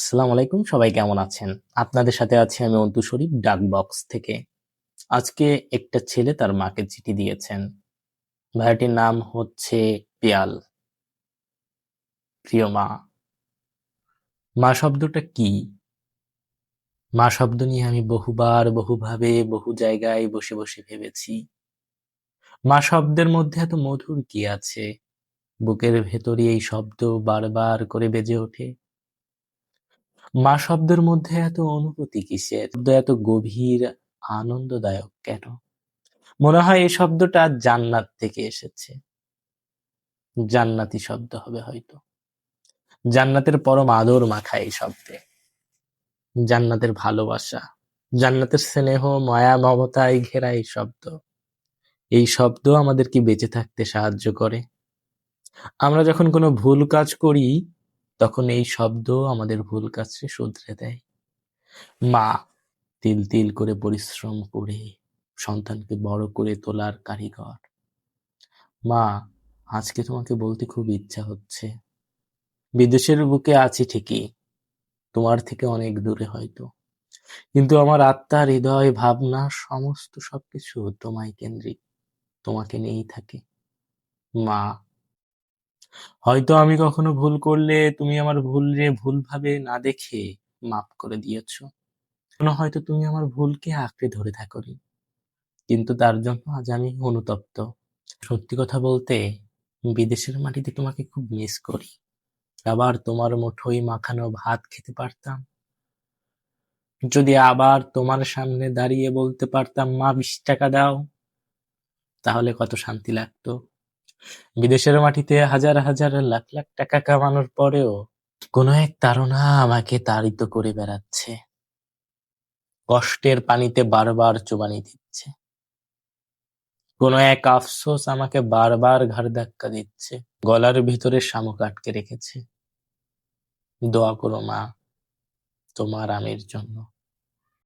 আসসালামু আলাইকুম, সবাই কেমন আছেন? আপনাদের সাথে আছি আমি অন্তু শরীফ ডাক বক্স থেকে। আজকে একটা ছেলে তার মাকে চিঠি দিয়েছেন। ভাইটির নাম হচ্ছে পিয়াল। প্রিয় মা মা শব্দটা কি? মা শব্দ নিয়ে আমি বহুবার, বহুভাবে, বহু জায়গায় বসে বসে ভেবেছি। মা শব্দের মধ্যে এত মধুর কি আছে? বুকের ভেতরে এই শব্দ বারবার করে বেজে ওঠে। মা শব্দের মধ্যে এত অনুভূতি কিসের? শব্দ এত গভীর, আনন্দদায়ক কেন? মনে হয় এই শব্দটা জান্নাত থেকে এসেছে। জান্নাতি শব্দ হবে হয়তো। জান্নাতের পরম আদর মাখা এই শব্দে। জান্নাতের ভালোবাসা, জান্নাতের স্নেহ, মায়া মমতায় ঘেরা এই শব্দ। এই শব্দ আমাদেরকে বেঁচে থাকতে সাহায্য করে? আমরা যখন কোনো ভুল কাজ করি তখন এই শব্দ আমাদের ভুল কাজকে শুধরে দেয়। মা, তিল তিল করে পরিশ্রম করে সন্তানকে বড় করে তোলার কারিগর। মা, আজকে তোমাকে বলতে খুব ইচ্ছা হচ্ছে। বিদেশের বুকে আছি ঠিকই, তোমার থেকে অনেক দূরে হয়তো। কিন্তু আমার আত্মা হৃদয়, ভাবনা, সমস্ত সবকিছু তোমায় কেন্দ্রিক, তোমাকে নিয়েই থাকে। মা হয়তো আমি কখনো ভুল করলে তুমি আমার ভুল ভুলরে ভুলভাবে না দেখে মাফ করে দিয়েছ। হয়তো তুমি আমার ভুলকে আঁকড়ে ধরে থাকোনি। কিন্তু তার জন্য আজ আমি অনুতপ্ত। সত্যি কথা বলতে, বিদেশের মাটিতে তোমাকে খুব মিস করি। আবার তোমার মুঠোই মাখানো ভাত খেতে পারতাম। যদি আবার তোমার সামনে দাঁড়িয়ে বলতে পারতাম, মা, বিশ টাকা দাও, তাহলে কত শান্তি লাগতো। বিদেশের মাটিতে হাজার হাজার লাখ লাখ টাকা কামানোর পরেও কোনো এক তারা আমাকে তাড়িত করে বেড়াচ্ছে। কষ্টের পানিতে বারবার চুবানি দিচ্ছে। কোনো এক আফসোস আমাকে বারবার ঘাড় ধাক্কা দিচ্ছে। গলার ভিতরে শামুক আটকে রেখেছে। দোয়া করো মা, তোমার আমের জন্য।